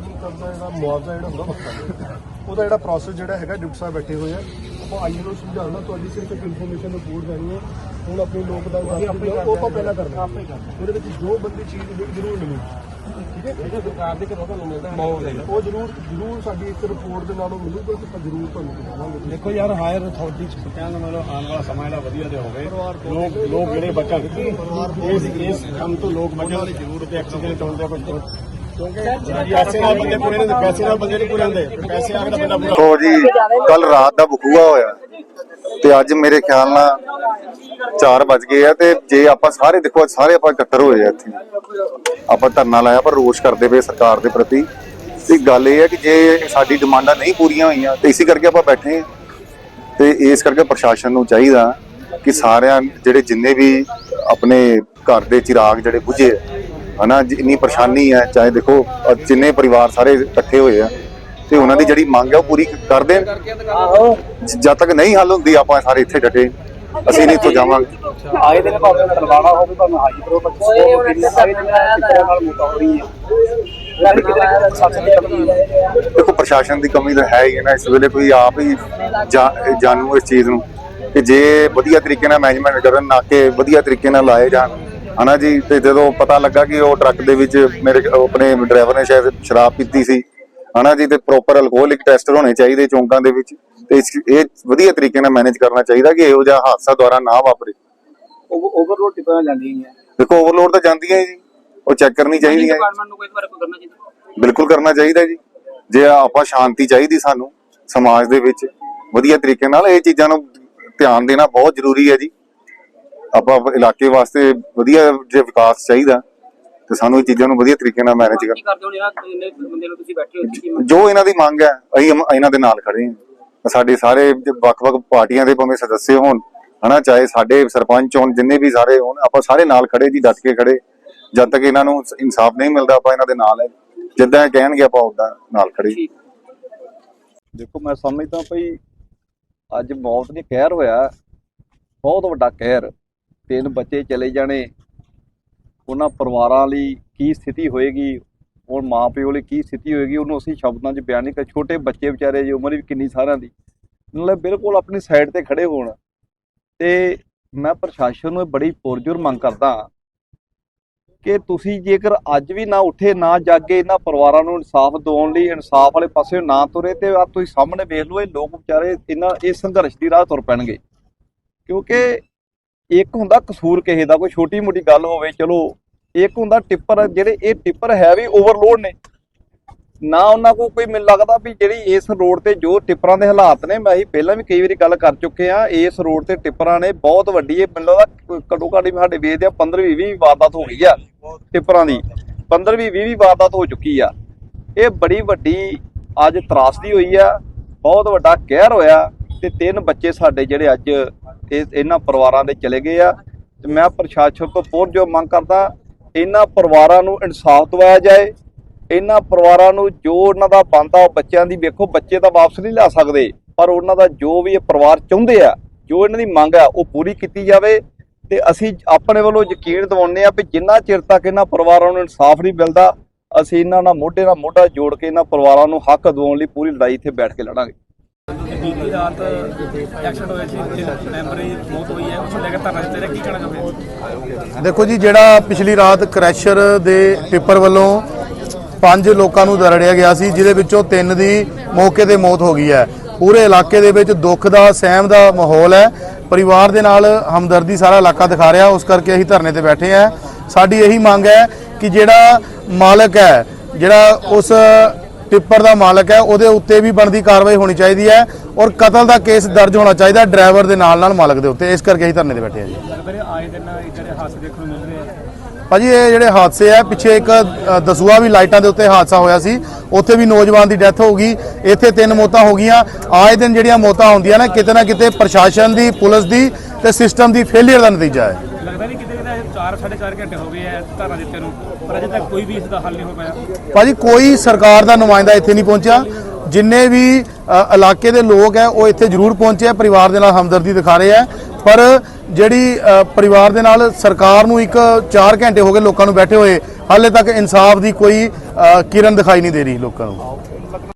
ਨੂੰ ਕਰਨਾ ਜਿਹੜਾ ਮੁਆਵਜ਼ਾ ਜਿਹੜਾ ਹੁੰਦਾ ਵੱਖਰਾ ਉਹਦਾ ਜਿਹੜਾ ਪ੍ਰੋਸੈਸ ਜਿਹੜਾ ਹੈਗਾ ਡਿਪਟੀ ਸਾਹਿਬ ਬੈਠੇ ਹੋਏ ਆ। ਆਪਾਂ ਆਈਏ ਨੂੰ ਸਮਝਾਉਣਾ ਤੁਹਾਡੀ ਸਿਰਫ ਇੱਕ ਇਨਫੋਰਮੇਸ਼ਨ ਰਿਪੋਰਟ ਦੇਣੀ ਹੈ। ਹੁਣ ਆਪਣੀ ਲੋਕ ਦਾ ਉਹ ਆਪਾਂ ਪਹਿਲਾਂ ਕਰਨਾ ਉਹਦੇ ਵਿੱਚ ਜੋ ਬੰਦੀ ਚੀਜ਼ ਹੋਈ ਜ਼ਰੂਰ ਮਿਲੇਗੀ ਠੀਕ ਹੈ ਜਿਹੜਾ ਸਰਕਾਰ ਦੇ ਘਰੋਂ ਤੁਹਾਨੂੰ ਮਿਲਦਾ ਉਹ ਜ਼ਰੂਰ ਜ਼ਰੂਰ ਸਾਡੀ ਇੱਕ ਰਿਪੋਰਟ ਦੇ ਨਾਲੋਂ ਮਿਲੂਗਾ ਤੇ ਆਪਾਂ ਜ਼ਰੂਰ ਤੁਹਾਨੂੰ ਦਿਖਾਵਾਂਗੇ। ਦੇਖੋ ਯਾਰ ਹਾਇਰ ਅਥਾਰਟੀ ਚ ਦਾ ਮਤਲਬ ਆਉਣ ਵਾਲਾ ਸਮਾਂ ਜਿਹੜਾ ਵਧੀਆ ਜਿਹਾ ਹੋਵੇ। ਲੋਕ ਲੋਕ ਜਿਹੜੇ ਬਚਣ ਇਸ ਇਸ ਕੰਮ ਤੋਂ ਲੋਕ ਬਚਣ ਦੀ ਜ਼ਰੂਰਤ ਹੈ ਐਕਸੀਡੈਂਟ ਹੋਣ ਦਾ ਕੁਝ ਪੈਸੇ ਨਾਲ ਬੰਦੇ ਪੂਰੇ ਨਹੀਂ ਪੈਸੇ ਨਾਲ ਬੰਦੇ ਨਹੀਂ ਪੂਰੇ ਹੁੰਦੇ। ਪੈਸੇ ਆ ਕੇ ਤਾਂ ਬੰਦਾ ਪੂਰਾ ਦੇਖੋ ਜੀ ਕੱਲ ਰਾਤ ਦਾ ਬਖੂਆ ਹੋਇਆ ਤੇ ਅੱਜ ਮੇਰੇ ਖਿਆਲ ਨਾਲ 4 ਵਜ ਗਏ ਆ ਤੇ ਜੇ ਆਪਾਂ ਸਾਰੇ ਦੇਖੋ ਅੱਜ ਸਾਰੇ ਆਪਾਂ ਇਕੱਤਰ ਹੋਏ ਆ ਇੱਥੇ। ਆਪਾਂ ਧਰਨਾ ਲਾਇਆ ਪਰ ਰੋਸ਼ ਕਰਦੇ ਪਏ ਸਰਕਾਰ ਦੇ ਪ੍ਰਤੀ। ਤੇ ਗੱਲ ਇਹ ਹੈ ਕਿ ਜੇ ਸਾਡੀ ਡਿਮਾਂਡਾਂ ਨਹੀਂ ਪੂਰੀਆਂ ਹੋਈਆਂ ਤੇ ਇਸੇ ਕਰਕੇ ਆਪਾਂ ਬੈਠੇ ਹਾਂ। ਤੇ ਇਸ ਕਰਕੇ ਪ੍ਰਸ਼ਾਸਨ ਨੂੰ ਚਾਹੀਦਾ ਕਿ ਸਾਰਿਆਂ ਜਿਹੜੇ ਜਿੰਨੇ ਵੀ ਆਪਣੇ ਘਰ ਦੇ ਚਿਰਾਗ ਜਿਹੜੇ ਬੁਝੇ ਆ, ਹਨਾ ਜਿੰਨੀ ਪਰੇਸ਼ਾਨੀ ਹੈ ਚਾਹੇ ਦੇਖੋ ਜਿੰਨੇ ਪਰਿਵਾਰ ਸਾਰੇ ਇਕੱਠੇ ਹੋਏ ਆ ਤੇ ਉਹਨਾਂ ਦੀ ਜਿਹੜੀ ਮੰਗ ਹੈ ਉਹ ਪੂਰੀ ਕਰ ਦੇਣ ਜਦ ਤੱਕ ਨਹੀਂ ਹੱਲ ਹੁੰਦੀ ਆਪਾਂ ਸਾਰੇ ਇੱਥੇ ਡਟੇ। ਅਸੀਂ ਨਹੀਂ ਇੱਥੋਂ ਜਾਵਾਂਗੇ। ਆਏ ਦਿਨ ਭਾਵੇਂ ਤਲਵਾੜਾ ਹੋਵੇ ਭਾਵੇਂ ਹਾਜੀਪੁਰ ਪਰ ਉਹ ਦਿਨ ਆਏ ਦਿਨ ਨਾਲ ਮੋਟਾ ਹੋ ਰਹੀ ਹੈ। ਨਾ ਦੇਖੋ ਪ੍ਰਸ਼ਾਸਨ ਦੀ ਕਮੀ ਤਾਂ ਹੈ ਹੀ ਨਾ ਇਸ ਵੇਲੇ ਕੋਈ ਆਪ ਹੀ ਜਾਣੂ ਇਸ ਚੀਜ਼ ਨੂੰ। ਕਿ ਜੇ ਵਧੀਆ ਤਰੀਕੇ ਨਾਲ ਮੈਨੇਜਮੈਂਟ ਕਰਨ ਨਾਕੇ ਵਧੀਆ ਤਰੀਕੇ ਨਾਲ ਲਾਏ ਜਾਣ ਹਨਾ ਜੀ ਤੇ ਜਦੋਂ ਪਤਾ ਲੱਗਾ ਕਿ ਉਹ ਟਰੱਕ ਦੇ ਵਿੱਚ ਮੇਰੇ ਆਪਣੇ ਡਰਾਈਵਰ ਨੇ ਸ਼ਾਇਦ ਸ਼ਰਾਬ ਪੀਤੀ ਸੀ ਹਨਾ ਜੀ ਤੇ ਪ੍ਰੋਪਰ ਅਲਕੋਹਲਿਕ ਟੈਸਟ ਹੋਣੇ ਚਾਹੀਦੇ ਚੌਂਕਾਂ ਦੇ ਵਿੱਚ ਤੇ ਇਸ- ਇਹ ਵਧੀਆ ਤਰੀਕੇ ਨਾਲ ਮੈਨੇਜ ਕਰਨਾ ਚਾਹੀਦਾ ਕਿ ਇਹੋ ਜਿਹਾ ਹਾਦਸਾ ਦੁਆਰਾ ਨਾ ਵਾਪਰੇ। ਓਵਰਲੋਡ ਟਿੱਪਰਾਂ ਜਾਂਦੀਆਂ ਦੇਖੋ ਓਵਰਲੋਡ ਤਾਂ ਜਾਂਦੀਆਂ ਹੀ ਜੀ ਉਹ ਚੈੱਕ ਕਰਨੀ ਚਾਹੀਦੀ ਹੈ ਡਿਪਾਰਟਮੈਂਟ ਨੂੰ ਕੋਈ ਵਾਰ ਕਰਨਾ ਚਾਹੀਦਾ? ਬਿਲਕੁਲ ਕਰਨਾ ਚਾਹੀਦਾ ਜੀ। ਜੇ ਆਪਾਂ ਸ਼ਾਂਤੀ ਚਾਹੀਦੀ ਸਾਨੂੰ ਸਮਾਜ ਦੇ ਵਿੱਚ ਵਧੀਆ ਤਰੀਕੇ ਨਾਲ ਇਹ ਚੀਜ਼ਾਂ ਨੂੰ ਧਿਆਨ ਦੇਣਾ ਬਹੁਤ ਜ਼ਰੂਰੀ ਹੈ ਜੀ। ਆਪਾਂ ਇਲਾਕੇ ਵਾਸਤੇ ਵਧੀਆ ਜੇ ਵਿਕਾਸ ਚਾਹੀਦਾ ਤੇ ਸਾਨੂੰ ਇਹ ਚੀਜ਼ਾਂ ਨੂੰ ਵਧੀਆ ਤਰੀਕੇ ਨਾਲ ਮੈਨੇਜ ਕਰ ਕੀ ਕਰਦੇ ਹੋ? ਇਹਨਾਂ ਇੰਨੇ ਬੰਦੇ ਨੂੰ ਤੁਸੀਂ ਬੈਠੇ ਹੋ ਕੀ ਜੋ ਇਹਨਾਂ ਦੀ ਮੰਗ ਹੈ ਅਸੀਂ ਇਹਨਾਂ ਦੇ ਨਾਲ ਖੜੇ ਹਾਂ। ਸਾਡੇ ਸਾਰੇ ਵੱਖ-ਵੱਖ ਪਾਰਟੀਆਂ ਦੇ ਭਾਵੇਂ ਸਦੱਸਿਆ ਹੋਣ ਹਨਾ ਚਾਹੇ ਸਾਡੇ ਸਰਪੰਚ ਹੋਣ ਜਿੰਨੇ ਵੀ ਸਾਰੇ ਹੋਣ ਆਪਾਂ ਸਾਰੇ ਨਾਲ ਖੜੇ ਜੀ ਡਟ ਕੇ ਖੜੇ। ਜਦ ਤੱਕ ਇਹਨਾਂ ਨੂੰ ਇਨਸਾਫ ਨਹੀਂ ਮਿਲਦਾ ਆਪਾਂ ਇਹਨਾਂ ਦੇ ਨਾਲ ਹੈ। ਜਿੱਦਾਂ ਇਹ ਕਹਿਣਗੇ ਆਪਾਂ ਉਦਾਂ ਨਾਲ ਖੜੇ। ਦੇਖੋ ਮੈਂ ਸਮਝਦਾ ਭਈ ਅੱਜ ਮੌਤ ਨੇ ਕਹਿਰ ਹੋਇਆ ਬਹੁਤ ਵੱਡਾ ਕਹਿਰ। ਤਿੰਨ ਬੱਚੇ ਚਲੇ ਜਾਣੇ। ਉਹਨਾਂ ਪਰਿਵਾਰਾਂ ਲਈ ਕੀ ਸਥਿਤੀ ਹੋਏਗੀ? ਉਹ ਮਾਂ ਪਿਓ ਲਈ ਕੀ ਸਥਿਤੀ ਹੋਏਗੀ? ਉਹਨੂੰ ਅਸੀਂ ਸ਼ਬਦਾਂ 'ਚ ਬਿਆਨ ਨਹੀਂ ਕਰ ਛੋਟੇ ਬੱਚੇ ਵਿਚਾਰੇ ਦੀ ਉਮਰ ਵੀ ਕਿੰਨੀ ਸਾਰਿਆਂ ਦੀ। ਮਤਲਬ ਬਿਲਕੁਲ ਆਪਣੀ ਸਾਈਡ ਤੇ ਖੜੇ ਹੋਣ। ਤੇ ਮੈਂ ਪ੍ਰਸ਼ਾਸਨ ਨੂੰ ਇਹ ਬੜੀ ਪੁਰਜੁਰ ਮੰਗ ਕਰਦਾ ਕਿ ਤੁਸੀਂ ਜੇਕਰ ਅੱਜ ਵੀ ਨਾ ਉੱਠੇ, ਨਾ ਜਾਗੇ, ਇਹਨਾਂ ਪਰਿਵਾਰਾਂ ਨੂੰ ਇਨਸਾਫ ਦਿਵਾਉਣ ਲਈ, ਇਨਸਾਫ ਵਾਲੇ ਪਾਸੇ ਨਾ ਤੁਰੇ ਤੇ ਆ ਤੁਸੀਂ ਸਾਹਮਣੇ ਵੇਖ ਲਓ, ਇਹ ਲੋਕ ਵਿਚਾਰੇ ਇਹਨਾਂ ਇਹ ਸੰਘਰਸ਼ ਦੀ ਰਾਹ ਤੁਰ ਪੈਣਗੇ। ਕਿਉਂਕਿ ਇੱਕ ਹੁੰਦਾ ਕਸੂਰ ਕਿਸੇ ਦਾ, ਕੋਈ ਛੋਟੀ ਮੋਟੀ ਗੱਲ ਹੋਵੇ, ਚਲੋ, ਇੱਕ ਹੁੰਦਾ ਟਿੱਪਰ, ਜਿਹੜੇ ਇਹ ਟਿੱਪਰ ਹੈ ਵੀ ਓਵਰਲੋਡ ਨੇ। ਨਾ ਉਹਨਾਂ ਕੋਲ ਕੋਈ ਮੈਨੂੰ ਲੱਗਦਾ ਵੀ ਜਿਹੜੀ ਇਸ ਰੋਡ ਤੇ ਜੋ ਟਿੱਪਰਾਂ ਦੇ ਹਾਲਾਤ ਨੇ, ਮੈਂ ਹੀ ਪਹਿਲਾਂ ਵੀ ਕਈ ਵਾਰੀ ਗੱਲ ਕਰ ਚੁੱਕੇ ਆ ਇਸ ਰੋਡ ਤੇ ਟਿੱਪਰਾਂ ਨੇ ਬਹੁਤ ਵੱਡੀ, ਇਹ ਮੈਨੂੰ ਲੱਗਦਾ ਘੱਟੋ ਘੱਟ ਸਾਡੇ ਵੇਚਦੇ ਆ 15 20 20 ਵਾਰਦਾਤ ਹੋ ਗਈ ਆ ਟਿੱਪਰਾਂ ਦੀ। 15 20 20 ਵਾਰਦਾਤ ਹੋ ਚੁੱਕੀ ਆ। ਇਹ ਬੜੀ ਵੱਡੀ ਅੱਜ ਤਰਾਸਦੀ ਹੋਈ ਆ, ਬਹੁਤ ਵੱਡਾ ਕਹਿਰ ਹੋਇਆ ਤੇ ਤਿੰਨ ਬੱਚੇ ਸਾਡੇ ਜਿਹੜੇ ਅੱਜ ਇਹ ਇਹਨਾਂ ਪਰਿਵਾਰਾਂ ਦੇ ਚਲੇ ਗਏ ਆ ਤੇ ਮੈਂ ਪ੍ਰਸ਼ਾਸਨ ਤੋਂ ਪੁਰ ਜੋ ਮੰਗ ਕਰਦਾ, ਇਹਨਾਂ ਪਰਿਵਾਰਾਂ ਨੂੰ ਇਨਸਾਫ ਦਿਵਾਇਆ ਜਾਏ, ਇਹਨਾਂ ਪਰਿਵਾਰਾਂ ਨੂੰ ਜੋ ਉਹਨਾਂ ਦਾ ਬਣਦਾ ਉਹ ਬੱਚਿਆਂ ਦੀ ਵੇਖੋ, ਬੱਚੇ ਤਾਂ ਵਾਪਸ ਨਹੀਂ ਲਿਆ ਸਕਦੇ, ਪਰ ਉਹਨਾਂ ਦਾ ਜੋ ਵੀ ਇਹ ਪਰਿਵਾਰ ਚਾਹੁੰਦੇ ਆ, ਜੋ ਇਹਨਾਂ ਦੀ ਮੰਗ ਆ, ਉਹ ਪੂਰੀ ਕੀਤੀ ਜਾਵੇ ਤੇ ਅਸੀਂ ਆਪਣੇ ਵੱਲੋਂ ਯਕੀਨ ਦਿਵਾਉਂਦੇ ਆ ਵੀ ਜਿੰਨਾ ਚਿਰ ਤੱਕ ਇਹਨਾਂ ਪਰਿਵਾਰਾਂ ਨੂੰ ਇਨਸਾਫ ਨਹੀਂ ਮਿਲਦਾ, ਅਸੀਂ ਇਹਨਾਂ ਨਾਲ ਮੋਢੇ ਨਾਲ ਮੋਢਾ ਜੋੜ ਕੇ ਇਹਨਾਂ ਪਰਿਵਾਰਾਂ ਨੂੰ ਹੱਕ ਦਿਵਾਉਣ ਲਈ ਪੂਰੀ ਲੜਾਈ ਇੱਥੇ ਬੈਠ ਕੇ ਲੜਾਂਗੇ। ਬੀਤੀ ਰਾਤ ਐਕਸੀਡੈਂਟ ਹੋਇਆ ਸੀ ਤਿੰਨ ਮੌਤ ਹੋਈ ਹੈ ਉਸ ਨੂੰ ਲੈ ਕੇ ਧਰਨਾ ਦਿੱਤੇ ਕੀ ਕਹਿਣਾ ਚਾਹੁੰਦੇ ਦੇਖੋ ਜੀ, ਜਿਹੜਾ ਪਿਛਲੀ ਰਾਤ ਕ੍ਰੈਸ਼ਰ ਦੇ ਪੇਪਰ ਵੱਲੋਂ ਪੰਜ ਲੋਕਾਂ ਨੂੰ ਦਰੜਿਆ ਗਿਆ ਸੀ, ਜਿਹਦੇ ਵਿੱਚੋਂ ਤਿੰਨ ਦੀ ਮੌਕੇ ਤੇ ਮੌਤ ਹੋ ਗਈ ਹੈ। ਪੂਰੇ ਇਲਾਕੇ ਦੇ ਵਿੱਚ ਦੁੱਖ ਦਾ, ਸਹਿਮ ਦਾ ਮਾਹੌਲ ਹੈ। ਪਰਿਵਾਰ ਦੇ ਨਾਲ ਹਮਦਰਦੀ ਸਾਰਾ ਇਲਾਕਾ ਦਿਖਾ ਰਿਹਾ, ਉਸ ਕਰਕੇ ਅਸੀਂ ਧਰਨੇ ਤੇ ਬੈਠੇ ਹਾਂ। ਸਾਡੀ ਇਹੀ ਮੰਗ ਹੈ ਕਿ ਜਿਹੜਾ ਮਾਲਕ ਹੈ, ਜਿਹੜਾ ਉਸ ਟਿੱਪਰ ਦਾ ਮਾਲਕ ਹੈ ਉਹਦੇ ਉੱਤੇ ਵੀ ਬਣਦੀ ਕਾਰਵਾਈ ਹੋਣੀ ਚਾਹੀਦੀ ਹੈ ਔਰ ਕਤਲ ਦਾ ਕੇਸ ਦਰਜ ਹੋਣਾ ਚਾਹੀਦਾ ਡਰਾਈਵਰ ਦੇ ਨਾਲ ਨਾਲ ਮਾਲਕ ਦੇ ਉੱਤੇ। ਇਸ ਕਰਕੇ ਅਸੀਂ ਧਰਨੇ ਤੇ ਬੈਠੇ ਹਾਂ ਜੀ। ਭਾਜੀ ਇਹ ਜਿਹੜੇ ਹਾਦਸੇ ਆ ਪਿੱਛੇ ਇੱਕ ਦਸੂਆ ਵੀ ਲਾਈਟਾਂ ਦੇ ਉੱਤੇ ਹਾਦਸਾ ਹੋਇਆ ਸੀ। ਉੱਥੇ ਵੀ ਨੌਜਵਾਨ ਦੀ ਡੈਥ ਹੋ ਗਈ। ਇੱਥੇ ਤਿੰਨ ਮੌਤਾਂ ਹੋ ਗਈਆਂ। ਆਏ ਦਿਨ ਜਿਹੜੀਆਂ ਮੌਤਾਂ ਹੁੰਦੀਆਂ ਨੇ ਕਿਤੇ ਨਾ ਕਿਤੇ ਪ੍ਰਸ਼ਾਸਨ ਦੀ ਪੁਲਿਸ ਦੀ ਤੇ ਸਿਸਟਮ ਦੀ ਫੇਲਿਅਰ ਦਾ ਨਤੀਜਾ ਹੈ ਲੱਗਦਾ ਨਹੀਂ ਕਿਤੇ ਕਿਤੇ 4 4.5 ਘੰਟੇ ਹੋ ਗਏ ਆ ਧਰਨਾ ਦਿੱਤੇ ਨੂੰ, ਪਰ ਅਜੇ ਤੱਕ ਕੋਈ ਵੀ ਇਸ ਦਾ ਹੱਲ ਨਹੀਂ ਹੋ ਪਾਇਆ। ਭਾਜੀ, ਕੋਈ ਸਰਕਾਰ ਦਾ ਨੁਮਾਇੰਦਾ ਇੱਥੇ ਨਹੀਂ ਪਹੁੰਚਿਆ। ਜਿੰਨੇ ਵੀ ਇਲਾਕੇ ਦੇ ਲੋਕ ਹੈ ਉਹ ਇੱਥੇ ਜ਼ਰੂਰ ਪਹੁੰਚੇ ਆ ਪਰਿਵਾਰ ਦੇ ਨਾਲ ਹਮਦਰਦੀ ਦਿਖਾ ਰਹੇ ਆ ਪਰ ਜਿਹੜੀ ਪਰਿਵਾਰ ਦੇ ਨਾਲ ਸਰਕਾਰ ਨੂੰ ਇੱਕ 4 ਘੰਟੇ ਹੋ ਗਏ ਲੋਕਾਂ ਨੂੰ ਬੈਠੇ ਹੋਏ, ਹਾਲੇ ਤੱਕ ਇਨਸਾਫ ਦੀ ਕੋਈ ਕਿਰਨ ਦਿਖਾਈ ਨਹੀਂ ਦੇ ਰਹੀ ਲੋਕਾਂ ਨੂੰ।